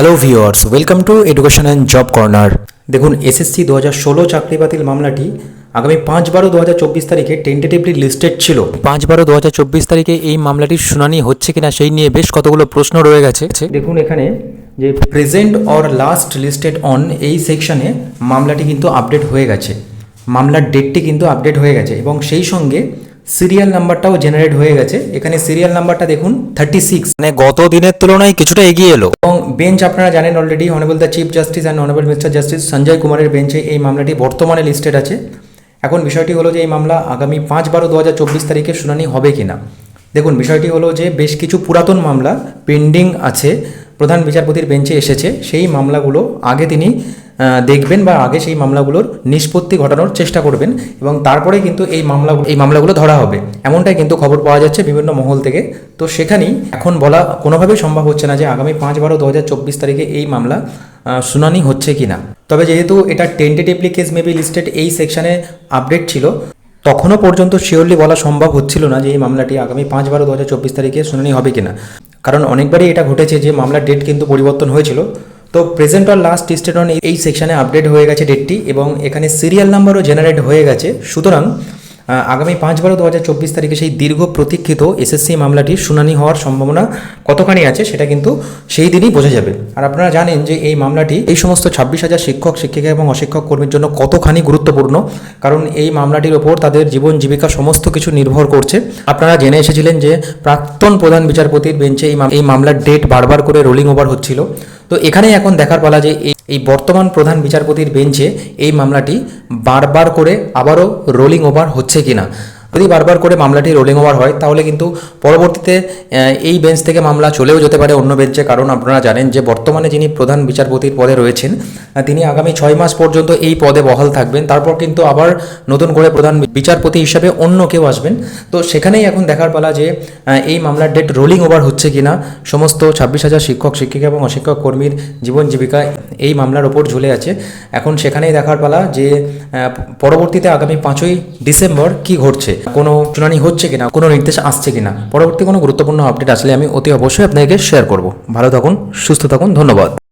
Hello viewers welcome to education and job corner দেখুন SSC দু হাজার ষোলো চাকরি বাতিল মামলাটি আগামী পাঁচ বারো দু হাজার চব্বিশ তারিখে টেন্টেটিভলি লিস্টেড ছিল। পাঁচ বারো দু হাজার চব্বিশ তারিখে এই মামলাটির শুনানি হচ্ছে কিনা সেই নিয়ে বেশ কতগুলো প্রশ্ন রয়ে গেছে। দেখুন এখানে যে present or last listed on এই সেকশনে মামলাটি কিন্তু আপডেট হয়ে গেছে। মামলার ডেটটি কিন্তু আপডেট হয়ে গেছে এবং সেই সঙ্গে সিরিয়াল নাম্বারটাও জেনারেট হয়ে গেছে। এখানে সিরিয়াল নাম্বারটা দেখুন থার্টি সিক্স মানে গত দিনের তুলনায় কিছুটা এগিয়ে এলো। এবং বেঞ্চ আপনারা জানেন already honourable the chief justice and honourable mister justice Sanjay কুমারের বেঞ্চে এই মামলাটি বর্তমানে লিস্টেড আছে। এখন বিষয়টি হলো যে এই মামলা আগামী পাঁচ বারো দু হাজার চব্বিশ তারিখে শুনানি হবে কি না দেখুন বিষয়টি হলো যে বেশ কিছু পুরাতন মামলা পেন্ডিং আছে। প্রধান বিচারপতির বেঞ্চে এসেছে। সেই মামলাগুলো আগে তিনি দেখবেন বা আগে সেই মামলাগুলোর নিষ্পত্তি ঘটানোর চেষ্টা করবেন এবং তারপরে কিন্তু এই মামলা, এই মামলাগুলো ধরা হবে। এমনটাই কিন্তু খবর পাওয়া যাচ্ছে বিভিন্ন মহল থেকে। তো সেখানেই এখন বলা কোনোভাবেই সম্ভব হচ্ছে না যে আগামী পাঁচ বারো দু তারিখে এই মামলা শুনানি হচ্ছে কি না তবে যেহেতু এটা টেন্টেটিভলি কেস মেবি লিস্টেড এই সেকশনে আপডেট ছিল, তখনও পর্যন্ত শিওরলি বলা সম্ভব হচ্ছিল না যে এই মামলাটি আগামী পাঁচ বারো দু তারিখে শুনানি হবে কিনা। কারণ অনেকবারই এটা ঘটেছে যে মামলার ডেট কিন্তু পরিবর্তন হয়েছিল। তো প্রেজেন্ট আর লাস্ট স্টেট অন এই সেকশানে আপডেট হয়ে গেছে ডেটটি এবং এখানে সিরিয়াল নাম্বারও জেনারেট হয়ে গেছে। সুতরাং আগামী পাঁচ বারো দু হাজার চব্বিশ তারিখে সেই দীর্ঘ প্রতীক্ষিত এসএসসি মামলাটির শুনানি হওয়ার সম্ভাবনা কতখানি আছে সেটা কিন্তু সেই দিনই বোঝা যাবে। আর আপনারা জানেন যে এই মামলাটি এই সমস্ত ছাব্বিশ হাজার শিক্ষক, শিক্ষিকা এবং অশিক্ষক কর্মীর জন্য কতখানি গুরুত্বপূর্ণ, কারণ এই মামলাটির ওপর তাদের জীবন জীবিকা সমস্ত কিছু নির্ভর করছে। আপনারা জেনে এসেছিলেন যে প্রাক্তন প্রধান বিচারপতির বেঞ্চে এই মামলার ডেট বারবার করে রোলিং ওভার হচ্ছিল। তো এখানেই এখন দেখার পালা যে এই- বর্তমান প্রধান বিচারপতির বেঞ্চে এই মামলাটি বারবার করে আবারও রোলিং ওভার হচ্ছে কিনা। যদি বারবার করে মামলাটি রোলিং ওভার হয়, তাহলে কিন্তু পরবর্তীতে এই বেঞ্চ থেকে মামলা চলেও যেতে পারে অন্য বেঞ্চে কারণ আপনারা জানেন যে বর্তমানে যিনি প্রধান বিচারপতির পদে রয়েছেন তিনি আগামী ছয় মাস পর্যন্ত এই পদে বহাল থাকবেন। তারপর কিন্তু আবার নতুন করে প্রধান বিচারপতি হিসাবে অন্য কেউ আসবেন। তো সেখানেই এখন দেখার পালা যে এই মামলার ডেট রোলিং ওভার হচ্ছে কিনা, সমস্ত ছাব্বিশ হাজার শিক্ষক, শিক্ষিকা এবং অশিক্ষক কর্মীর জীবন জীবিকা এই মামলার ওপর ঝুলে আছে। এখন সেখানেই দেখার পালা যে পরবর্তীতে আগামী পাঁচই ডিসেম্বর কি ঘটছে। কোনো শুনানি হচ্ছে কিনা, কোনো নির্দেশ আসছে কিনা, পরবর্তী কোনো গুরুত্বপূর্ণ আপডেট আসলে আমি অতি অবশ্যই আপনাকে শেয়ার করব। ভালো থাকুন, সুস্থ থাকুন, ধন্যবাদ।